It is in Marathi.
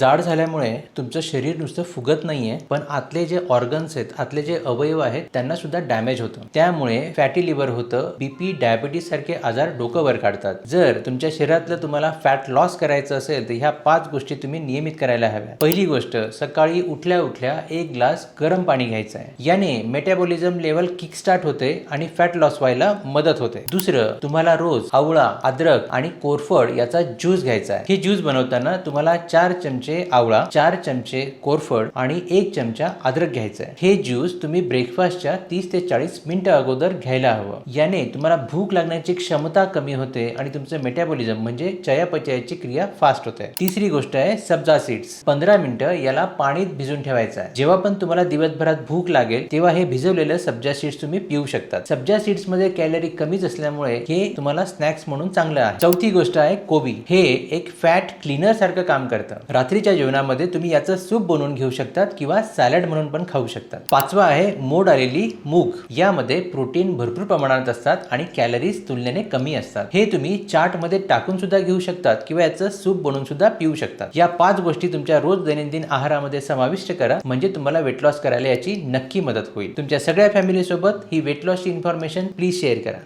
जाड झाल्यामुळे तुमचं शरीर नुसतं फुगत नाहीये पण आतले जे ऑर्गन्स आहेत आतले जे अवयव आहेत त्यांना सुद्धा डॅमेज होतं. त्यामुळे फॅटी लिव्हर होतं बीपी डायबिटीस सारखे आजार डोकं वर काढतात. जर तुमच्या शरीरातलं तुम्हाला फॅट लॉस करायचं असेल तर ह्या पाच गोष्टी तुम्ही नियमित करायला हव्या. पहिली गोष्ट सकाळी उठल्या उठल्या एक ग्लास गरम पाणी घ्यायचं आहे. याने मेटाबॉलिझम लेवल किक स्टार्ट होते आणि फॅट लॉस व्हायला मदत होते. दुसरं तुम्हाला रोज आवळा अद्रक आणि कोरफड याचा ज्यूस घ्यायचा आहे. हे ज्यूस बनवताना तुम्हाला चार चमचे आवळा चार चमचे कोरफड आणि एक चमचा अद्रक घ्यायचा आहे हे ज्यूस तुम्ही ब्रेकफास्टच्या तीस ते चाळीस मिनिटं अगोदर घ्यायला हवं. याने तुम्हाला भूक लागण्याची क्षमता कमी होते आणि तुमचं मेटाबॉलिझम म्हणजे चयापचयाची क्रिया फास्ट होते. तिसरी गोष्ट आहे सब्जा सीड्स. पंधरा मिनिटं याला पाणीत भिजून ठेवायचं आहे जेव्हा पण तुम्हाला दिवसभरात भूक लागेल तेव्हा हे भिजवलेलं सब्जा सीड्स तुम्ही पिऊ शकता सब्जा सीड्समध्ये कॅलरी कमीच असल्यामुळे हे तुम्हाला स्नॅक्स म्हणून चांगलं आहे. चौथी गोष्ट आहे कोबी. हे एक फॅट क्लीनर सारखं काम करतं. रात्री रात्रीच्या जेवणामध्ये तुम्ही याचं सूप बनवून घेऊ शकतात किंवा सॅलड म्हणून पण खाऊ शकतात. पाचवा आहे मोड आलेली मूग. यामध्ये प्रोटीन भरपूर प्रमाणात असतात आणि कॅलरीज तुलनेने कमी असतात. हे तुम्ही चाटमध्ये टाकून सुद्धा घेऊ शकतात किंवा याचं सूप बनवून सुद्धा पिऊ शकतात. या पाच गोष्टी तुमच्या रोज दैनंदिन आहारामध्ये समाविष्ट करा म्हणजे तुम्हाला वेट लॉस करायला याची नक्की मदत होईल. तुमच्या सगळ्या फॅमिली सोबत ही वेट लॉसची इन्फॉर्मेशन प्लीज शेअर करा.